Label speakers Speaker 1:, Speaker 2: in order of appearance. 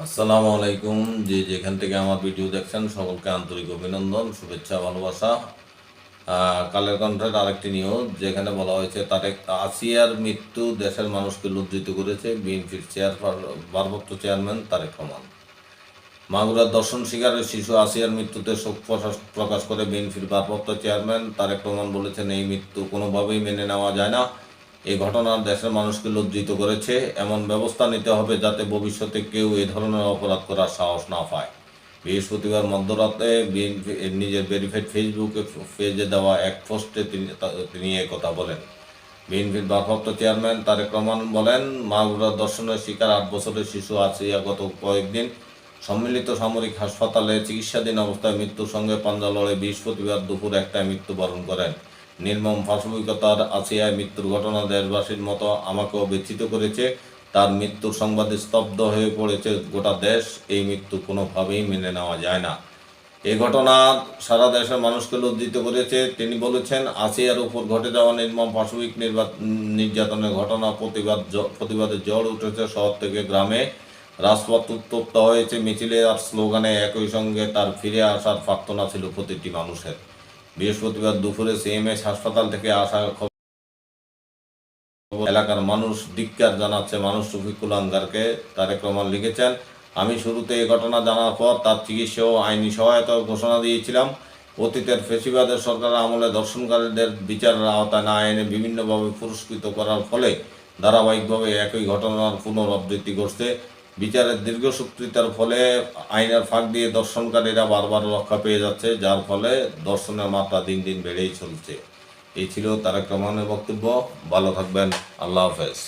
Speaker 1: আসসালামু আলাইকুম। যে যেখান থেকে আমার ভিডিও দেখছেন, সকলকে আন্তরিক অভিনন্দন, শুভেচ্ছা, ভালোবাসা। কালের কণ্ঠের আরেকটি নিউজ, যেখানে বলা হয়েছে, তারেক আসিয়ার মৃত্যু দেশের মানুষকে লজ্জিত করেছে বিএনপির চেয়ার ভারপ্রাপ্ত চেয়ারম্যান তারেক রহমান। মাগুরার দর্শন শিকারের শিশু আসিয়ার মৃত্যুতে শোক প্রকাশ- প্রকাশ করে বিএনপির ভারপ্রাপ্ত চেয়ারম্যান তারেক রহমান বলেছেন, এই মৃত্যু কোনোভাবেই মেনে নেওয়া যায় না। এই ঘটনা দেশের মানুষকে লজ্জিত করেছে। এমন ব্যবস্থা নিতে হবে যাতে ভবিষ্যতে কেউ এ ধরনের অপরাধ করার সাহস না পায়। বৃহস্পতিবার মধ্যরাতে নিজের ভেরিফাইড ফেসবুকে পেজে দেওয়া এক পোস্টে তিনি কথা বলেন। বিএনপির ভারপ্রাপ্ত চেয়ারম্যান তারেক রহমান বলেন, মাগুরা দর্শনের শিকার আট বছরের শিশু আসিয়া গত কয়েকদিন সম্মিলিত সামরিক হাসপাতালে চিকিৎসাধীন অবস্থায় মৃত্যুর সঙ্গে পাঞ্জা লড়ে বৃহস্পতিবার দুপুর একটায় মৃত্যুবরণ করেন। নির্মম পাশবিকতার আসিয়ায় মৃত্যুর ঘটনা দেশবাসীর মতো আমাকেও ব্যথিত করেছে। তার মৃত্যুর সংবাদে স্তব্ধ হয়ে পড়েছে গোটা দেশ। এই মৃত্যু কোনোভাবেই মেনে নেওয়া যায় না। এই ঘটনা সারা দেশের মানুষকে লজ্জিত করেছে। তিনি বলেছেন আসিয়ার উপর ঘটে যাওয়া নির্মম পাশবিক নির্যাতনের ঘটনা প্রতিবাদ প্রতিবাদে জ্বর উঠেছে শহর থেকে গ্রামে। রাজপথ উত্তপ্ত হয়েছে মিছিলে আর স্লোগানে একই সঙ্গে তার ফিরে আসার প্রার্থনা ছিল প্রতিটি মানুষের। বৃহস্পতিবার দুপুরে সিএমএস হাসপাতাল থেকে আসা খবর এলাকার মানুষ ধিক্কার জানাচ্ছে মানুষ রফিকুল আঙ্গারকে তারেক রহমান লিখেছেন, আমি শুরুতে এই ঘটনা জানার পর তার চিকিৎসা ও আইনি সহায়তা ঘোষণা দিয়েছিলাম। অতীতের ফেসিবাদের সরকার আমলে দর্শনকারীদের বিচারের আওতায় না এনে বিভিন্নভাবে পুরস্কৃত করার ফলে ধারাবাহিকভাবে একই ঘটনার পুনরাবৃত্তি ঘটছে। বিচারের দীর্ঘসূত্রিতার ফলে আইনের ফাঁক দিয়ে দর্শনকারীরা বারবার রক্ষা পেয়ে যাচ্ছে, যার ফলে দর্শনের মাত্রা দিন দিন বেড়েই চলছে। এই ছিল তারেক রহমানের বক্তব্য। ভালো থাকবেন। আল্লাহ হাফেজ।